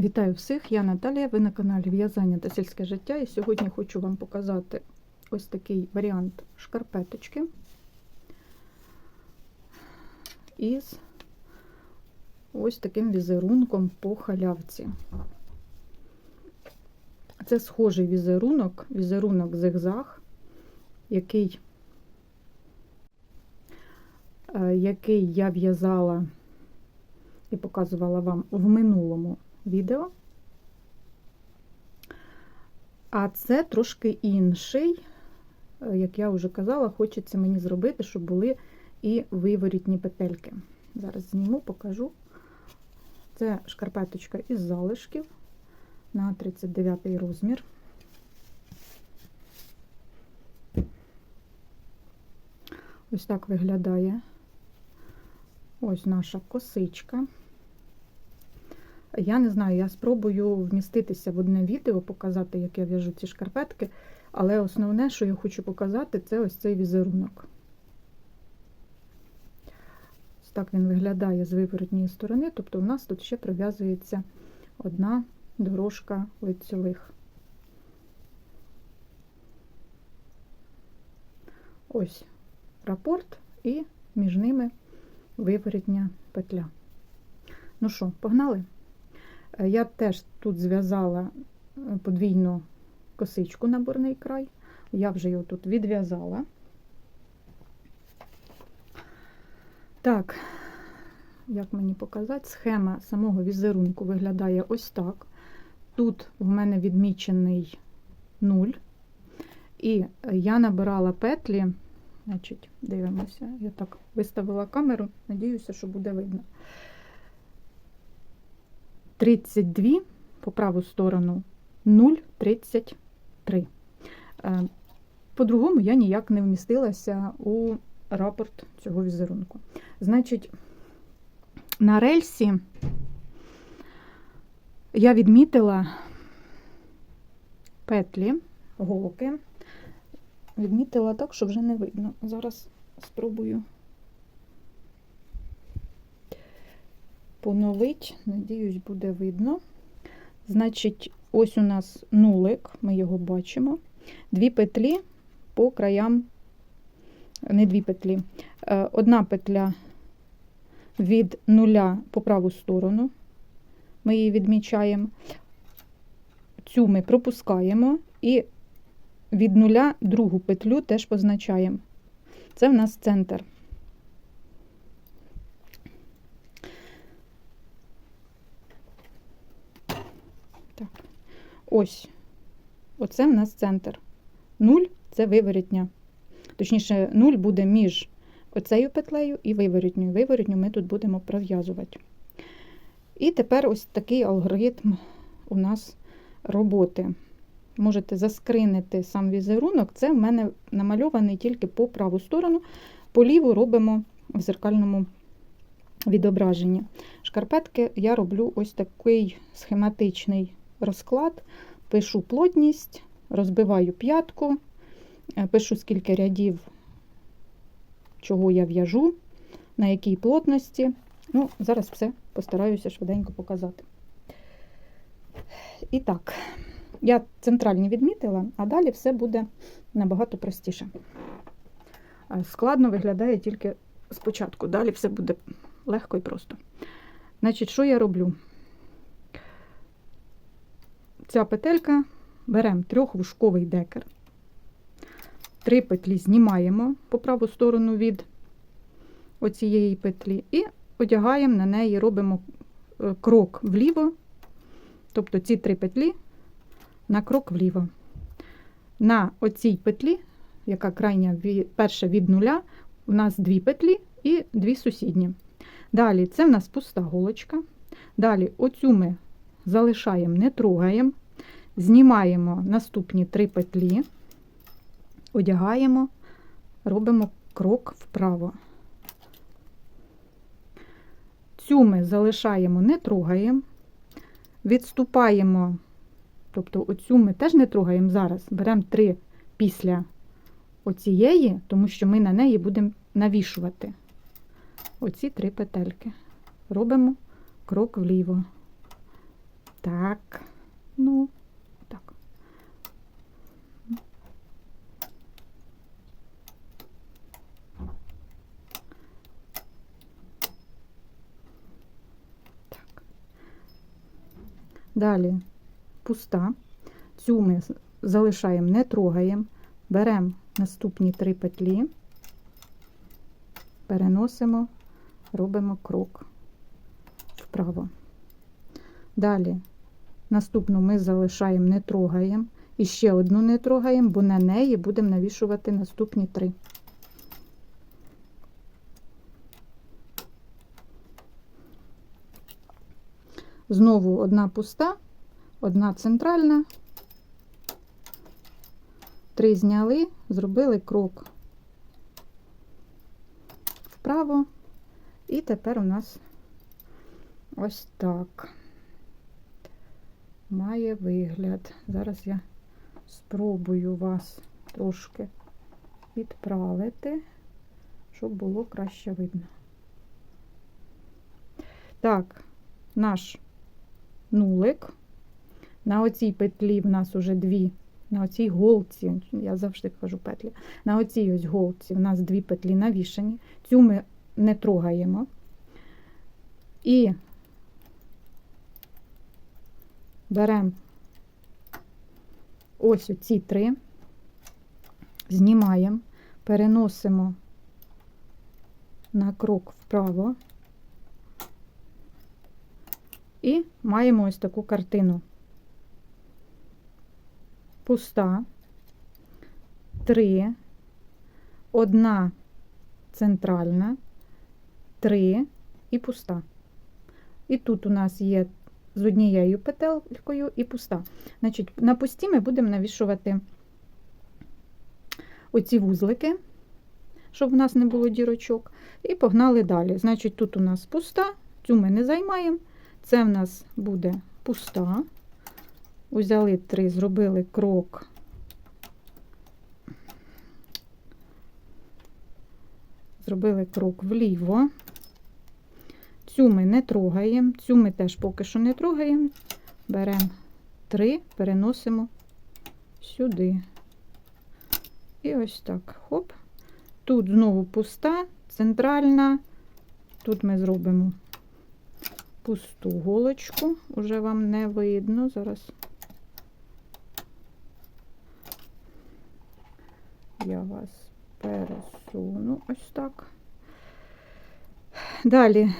Вітаю всіх! Я Наталія, ви на каналі В'язання та сільське життя. І сьогодні хочу вам показати ось такий варіант шкарпеточки із ось таким візерунком по халявці. Це схожий візерунок, візерунок зигзаг, який, е, який я в'язала і показувала вам в минулому відео. А це трошки інший, як я вже казала, хочеться мені зробити, щоб були і виворітні петельки. Зараз зніму, покажу. Це шкарпеточка із залишків на 39 розмір. Ось так виглядає ось наша косичка. Я не знаю, я спробую вміститися в одне відео, показати, як я в'яжу ці шкарпетки, але основне, що я хочу показати, це ось цей візерунок. Ось так він виглядає з виворотньої сторони, тобто у нас тут ще прив'язується одна дорожка лицьових. Ось рапорт і між ними виворотня петля. Ну що, погнали? Я теж тут зв'язала подвійну косичку на бурний край. Я вже його тут відв'язала. Так, як мені показати, схема самого візерунку виглядає ось так. Тут в мене відмічений 0. І я набирала петлі, значить, дивимося, я так виставила камеру, надіюся, що буде видно. 32 по праву сторону 0,33. Е, по-другому я ніяк не вмістилася у рапорт цього візерунку. Значить, на рельсі я відмітила петлі, голки, відмітила так, що вже не видно. Зараз спробую. Поновить, надіюсь, буде видно. Значить, ось у нас нулик, ми його бачимо. Дві петлі по краям, не дві петлі, е, одна петля від нуля по праву сторону. Ми її відмічаємо. Цю ми пропускаємо і від нуля другу петлю теж позначаємо. Це в нас центр. Ось. Оце в нас центр. Нуль це виворітня. Точніше, нуль буде між оцею петлею і виворітньою. Виворітню ми тут будемо пров'язувати. І тепер ось такий алгоритм у нас роботи. Можете заскринити сам візерунок. Це в мене намальований тільки по праву сторону, по ліву робимо в зеркальному відображенні. Шкарпетки я роблю ось такий схематичний розклад, пишу плотність, розбиваю п'ятку, е, пишу, скільки рядів, чого я в'яжу, на якій плотності. Ну, Зараз все постараюся швиденько показати. І так, я центральні відмітила, а далі все буде набагато простіше. Е, складно виглядає тільки спочатку, далі все буде легко і просто. Значить, що я роблю? Ця петелька беремо трьохвушковий декер, три петлі знімаємо по праву сторону від оцієї петлі, і одягаємо на неї, робимо е, крок вліво, тобто ці три петлі на крок вліво. На оцій петлі, яка крайня перша від нуля, у нас дві петлі і дві сусідні. Далі це в нас пуста голочка. Далі оцю ми залишаємо, не трогаємо, знімаємо наступні три петлі, одягаємо, робимо крок вправо. Цю ми залишаємо, не трогаємо, відступаємо, тобто оцю ми теж не трогаємо зараз, беремо три після оцієї, тому що ми на неї будемо навішувати. Оці три петельки. Робимо крок вліво Так. Ну, так. Так. Далі пуста. Цю ми залишаємо, не трогаємо. Беремо наступні три петлі, переносимо, робимо крок вправо. Далі наступну ми залишаємо, не трогаємо. І ще одну не трогаємо, бо на неї будемо навішувати наступні три. Знову одна пуста, одна центральна. Три зняли, зробили крок вправо. І тепер у нас ось так має вигляд. Зараз я спробую вас трошки відправити, щоб було краще видно. Так, наш нулик. На оцій петлі в нас уже дві, на оцій голці, я завжди кажу петлі, на оцій ось голці в нас дві петлі навішані. Цю ми не трогаємо. І беремо ось оці три, знімаємо, переносимо на крок вправо. І маємо ось таку картину. Пуста, три, одна центральна, три. І пуста. І тут у нас є з однією петелькою і пуста. Значить, на пусті ми будемо навішувати оці вузлики, щоб в нас не було дірочок. І погнали далі. Значить, тут у нас пуста, цю ми не займаємо. Це в нас буде пуста. Узяли три, зробили крок. Зробили крок вліво. Цю ми не трогаємо, цю ми теж поки що не трогаємо. Беремо три, переносимо сюди. І ось так. Хоп. Тут знову пуста, центральна. Тут ми зробимо пусту голочку, уже вам не видно. Зараз я вас пересуну ось так. Далі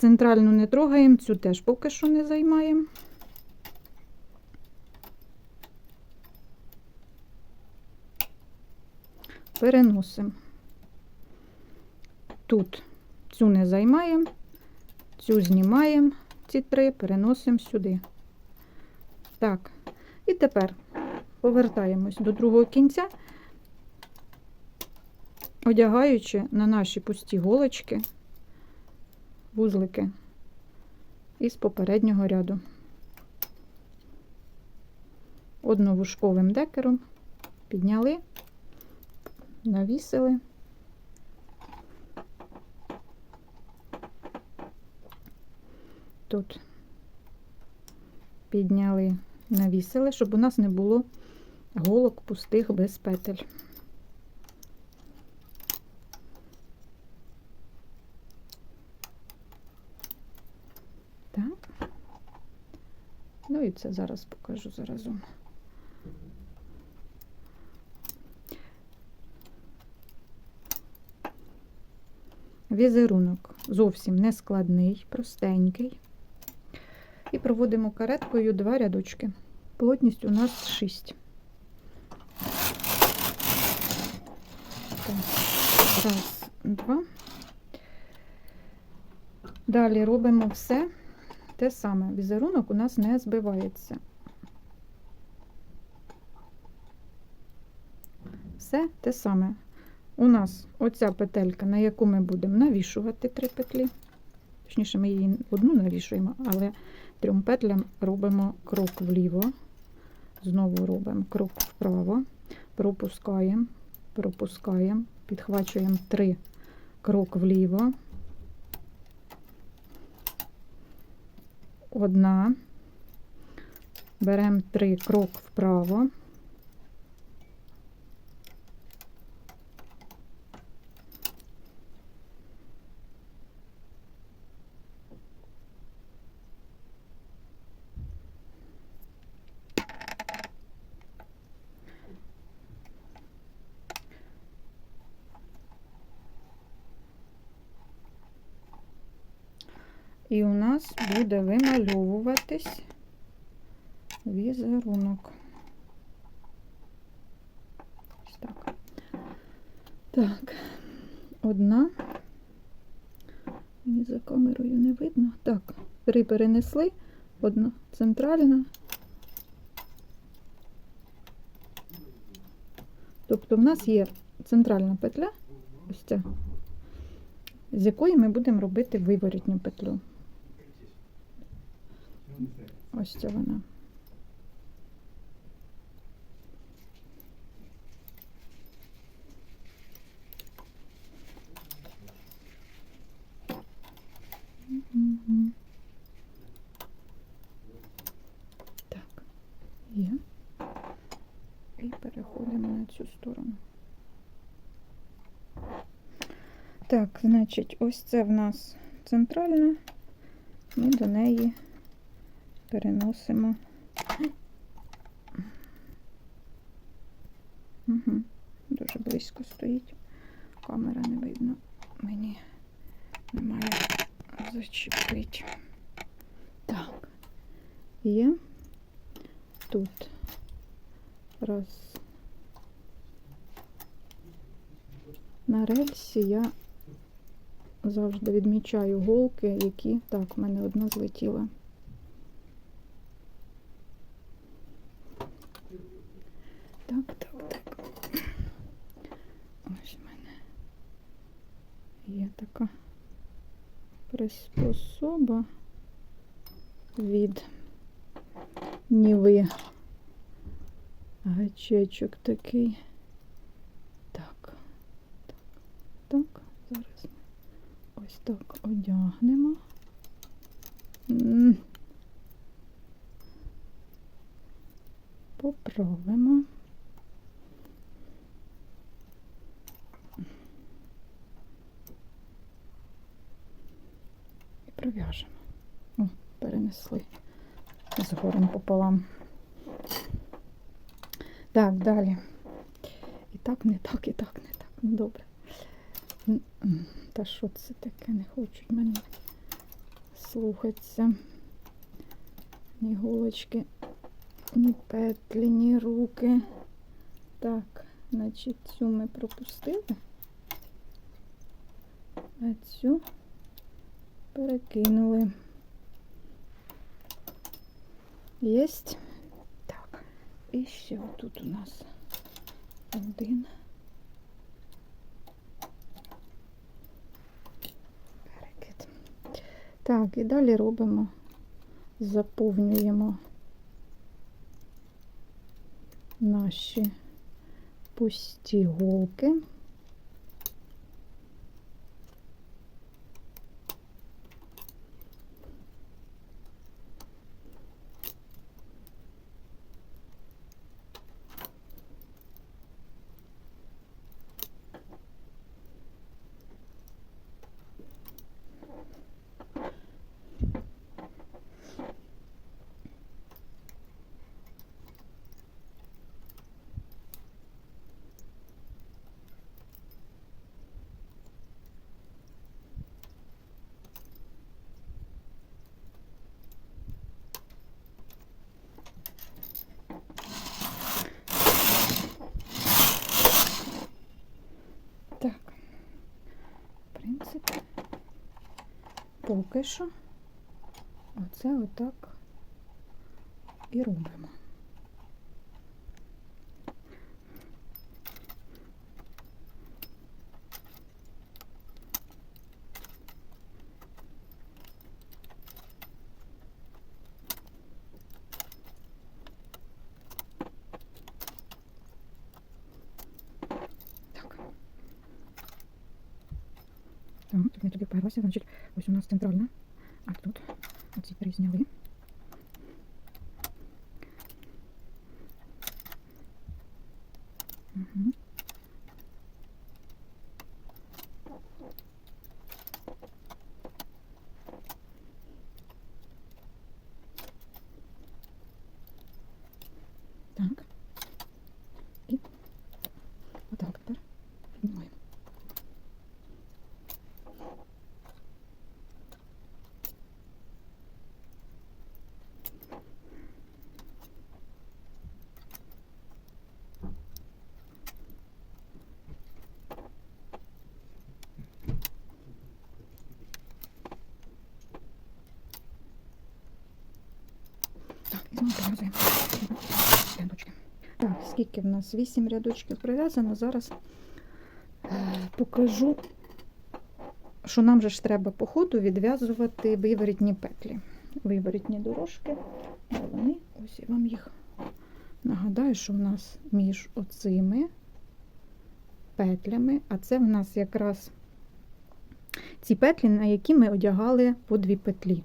центральну не трогаємо, цю теж поки що не займаємо. Переносимо. Тут цю не займаємо, цю знімаємо, ці три переносимо сюди. Так, і тепер повертаємось до другого кінця, одягаючи на наші пусті голочки вузлики із попереднього ряду. Одновушковим декером підняли, навісили. Тут підняли, навісили, щоб у нас не було голок пустих без петель. Так. Ну і це зараз покажу заразом. Візерунок зовсім не складний, простенький. І проводимо кареткою два рядочки. Плотність у нас 6. Так. Раз, два. Далі робимо все те саме. Візерунок у нас не збивається. Все те саме. У нас оця петелька, на яку ми будемо навішувати три петлі. Точніше, ми її одну навішуємо, але трьом петлям робимо крок вліво. Знову робимо крок вправо, пропускаємо, пропускаємо, підхвачуємо три крок вліво. одна, беремо три крок вправо. І у нас буде вимальовуватись візерунок. Ось так. Так, одна. Мені за камерою не видно. Так, три перенесли, одна центральна. Тобто в нас є центральна петля, ось ця, з якої ми будемо робити виворітню петлю. Ось ця вона. Так, є. І переходимо на цю сторону. Так, значить, ось це в нас центральна. Ми до неї переносимо. Угу. Дуже близько стоїть. Камера не видно. Мені немає зачепити. Так. Є тут. Раз. На рельсі я завжди відмічаю голки, які. Так, в мене одна злетіла. Так, так, так. Ось в мене є така приспособа від Ніви. Гачечок такий. Так, так, так. Зараз ось так одягнемо. Поправимо. І пров'яжемо. О, перенесли з горем пополам. Так, далі. І так, не так, і так, не так. Ну, добре. Та що це таке? Не хочуть мене слухатися. Ні голочки, ні петлі, ні руки. Так, значить, цю ми пропустили, а цю перекинули. Єсть. Так. І ще тут у нас один. Перекид. Так, і далі робимо, заповнюємо наші пусті голки. Так, в принципі, поки що оце отак і робимо. Так. Так, тут я тобі вперлася, значить, ось у нас центральна, а тут оці три зняли. Так. І отак тепер піднімаємо. Так, скільки в нас? 8 рядочків прив'язано. Зараз е, покажу, що нам же ж треба по ходу відв'язувати виворітні петлі. Виворітні дорожки. Вони? Ось я вам їх нагадаю, що в нас між оцими петлями, а це в нас якраз ці петлі, на які ми одягали по дві петлі.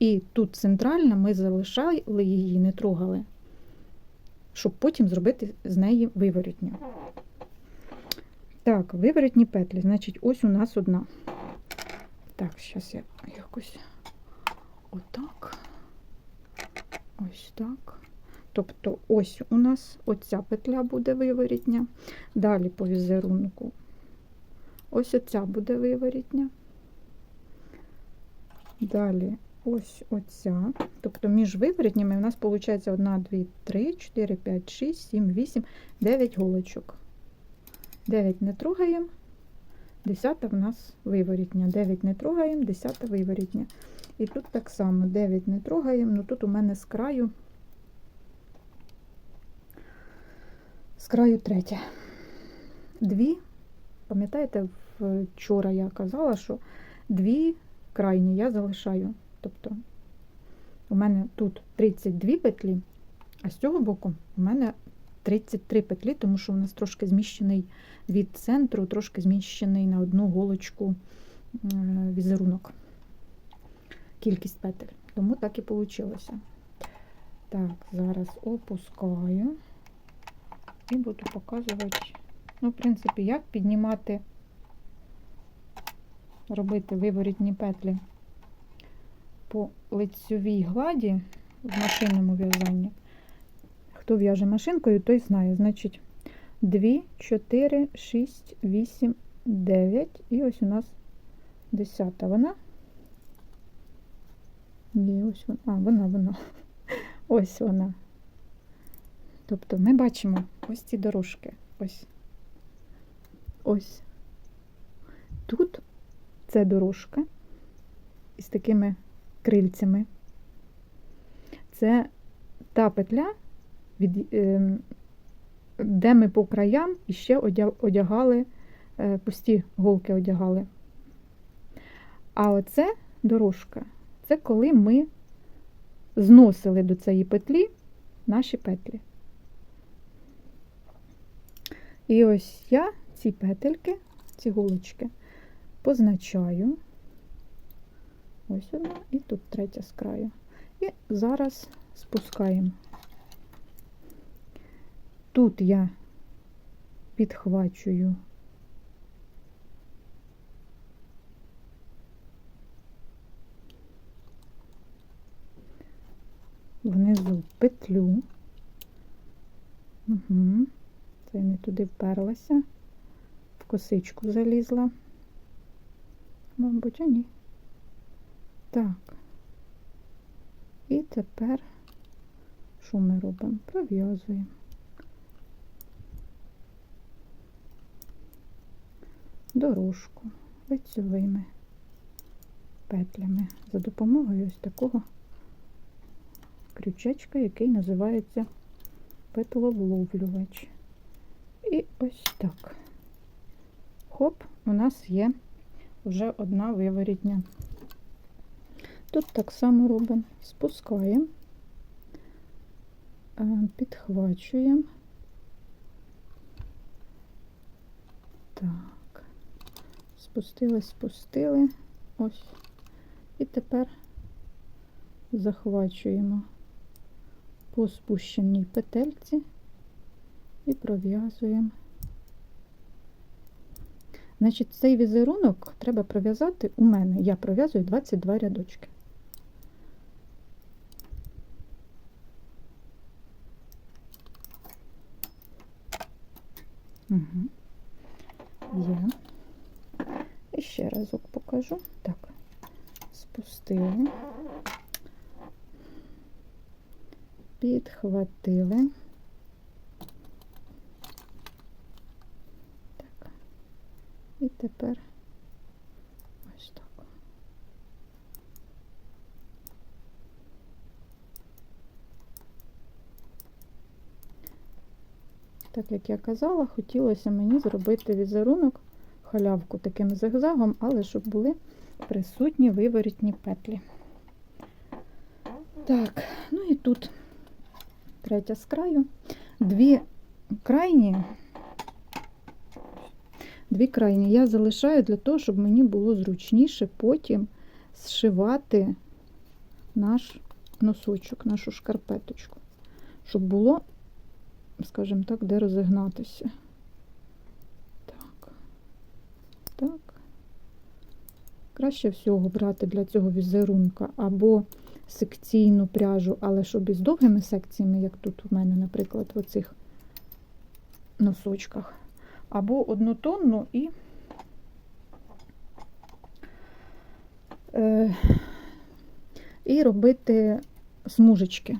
І тут центральна ми залишали її, не трогали, щоб потім зробити з неї виворотню. Так, виворотні петлі, значить, ось у нас одна. Так, зараз я якось отак. Ось так. Тобто, ось у нас оця петля буде виворітня. Далі по візерунку. Ось оця буде виворітня. Далі ось оця. Тобто між виворітнями у нас виходить 1, 2, 3, 4, 5, 6, 7, 8, 9 голочок. 9 не трогаємо, 10 в нас виворітня. 9 не трогаємо, 10 виворітня. І тут так само 9 не трогаємо, ну тут у мене з краю, з краю третє. Дві, пам'ятаєте, вчора я казала, що дві крайні я залишаю. Тобто у мене тут 32 петлі, а з цього боку у мене 33 петлі, тому що у нас трошки зміщений від центру, трошки зміщений на одну голочку візерунок. Кількість петель. Тому так і вийшло. Так, зараз опускаю і буду показувати, ну, в принципі, як піднімати, робити виворітні петлі по лицьовій гладі в машинному в'язанні. Хто в'яже машинкою, той знає. Значить, 2, 4, 6, 8, 9. І ось у нас 10. Вона. Ні, ось вона. А, вона, вона. Ось вона. Тобто ми бачимо ось ці дорожки. Ось. Ось. Тут це дорожка із такими крильцями. Це та петля, від, е, де ми по краям іще одягали, е, пусті голки одягали. А оце дорожка, це коли ми зносили до цієї петлі наші петлі. І ось я ці петельки, ці голочки позначаю. Ось одна і тут третя з краю. І зараз спускаємо. Тут я підхвачую внизу петлю. Угу. Це я не туди вперлася, в косичку залізла. Мабуть, а ні. Так. І тепер що ми робимо? Пров'язуємо. Дорожку лицьовими петлями за допомогою ось такого крючечка, який називається петловловлювач. І ось так. Хоп, у нас є вже одна виворітня. Тут так само робимо, спускаємо, е, підхвачуємо. Так, спустили, спустили, ось. І тепер захвачуємо по спущеній петельці і пров'язуємо. Значить, цей візерунок треба пров'язати у мене. Я пров'язую 22 рядочки. Угу. Є. І ще разок покажу. Так, спустили, підхватили. Так. І тепер ось так. Так як я казала, хотілося мені зробити візерунок, халявку таким зигзагом, але щоб були присутні виворітні петлі. Так, ну і тут третя з краю. Дві крайні, дві крайні я залишаю для того, щоб мені було зручніше потім зшивати наш носочок, нашу шкарпеточку, щоб було скажімо так, де розігнатися. Так. Так. Краще всього брати для цього візерунка або секційну пряжу, але щоб із довгими секціями, як тут у мене, наприклад, в оцих носочках, або однотонну і е, і робити смужечки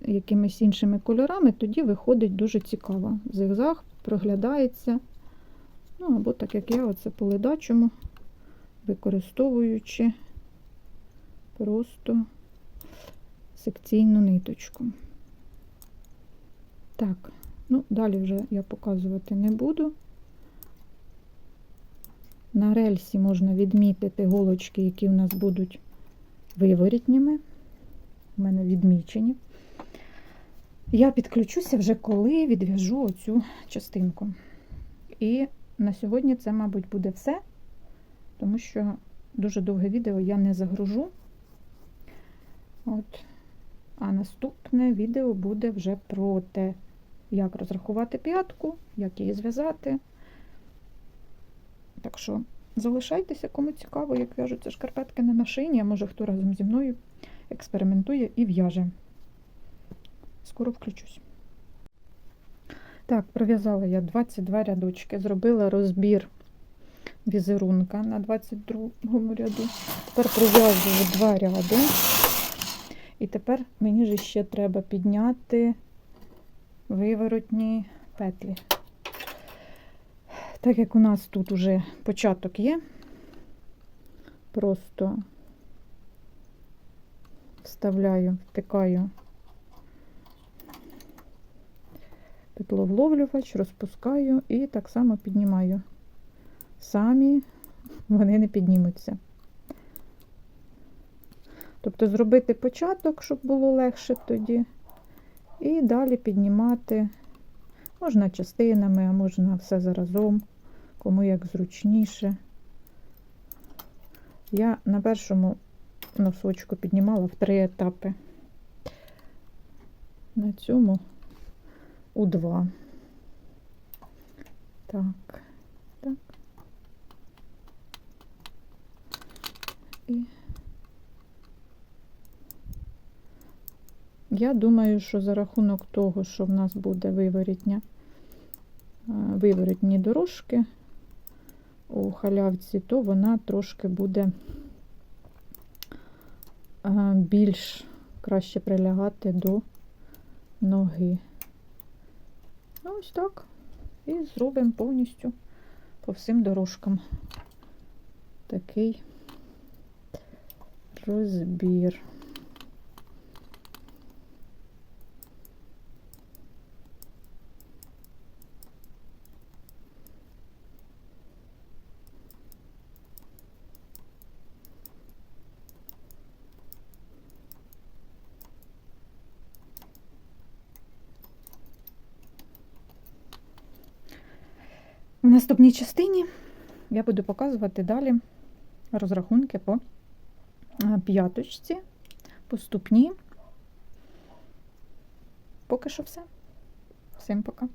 якимись іншими кольорами, тоді виходить дуже цікаво. Зигзаг проглядається. Ну, або так як я, оце по ледачому, використовуючи просто секційну ниточку. Так, ну, далі вже я показувати не буду. На рельсі можна відмітити голочки, які у нас будуть виворітніми. У мене відмічені. Я підключуся вже коли відв'яжу оцю частинку. І на сьогодні це, мабуть, буде все, тому що дуже довге відео я не загружу. От. А наступне відео буде вже про те, як розрахувати п'ятку, як її зв'язати. Так що залишайтеся, кому цікаво, як в'яжуться шкарпетки на машині, а може хто разом зі мною експериментує і в'яже. Скоро включусь. Так, пров'язала я 22 рядочки, зробила розбір візерунка на 22 ряду. Тепер пров'язую два ряди. І тепер мені ж ще треба підняти виворотні петлі. Так як у нас тут уже початок є, просто вставляю, втикаю петловловлювач, розпускаю і так само піднімаю. Самі вони не піднімуться. Тобто зробити початок, щоб було легше тоді, і далі піднімати, можна частинами, а можна все заразом, кому як зручніше. Я на першому носочку піднімала в три етапи. На цьому у два. Так, так. І я думаю, що за рахунок того, що в нас буде виворітня, виворітні дорожки у халявці, то вона трошки буде більш краще прилягати до ноги. Ось так. І зробимо повністю по всім дорожкам такий розбір. В наступній частині я буду показувати далі розрахунки по е, п'яточці, поступні. Поки що все. Всім пока.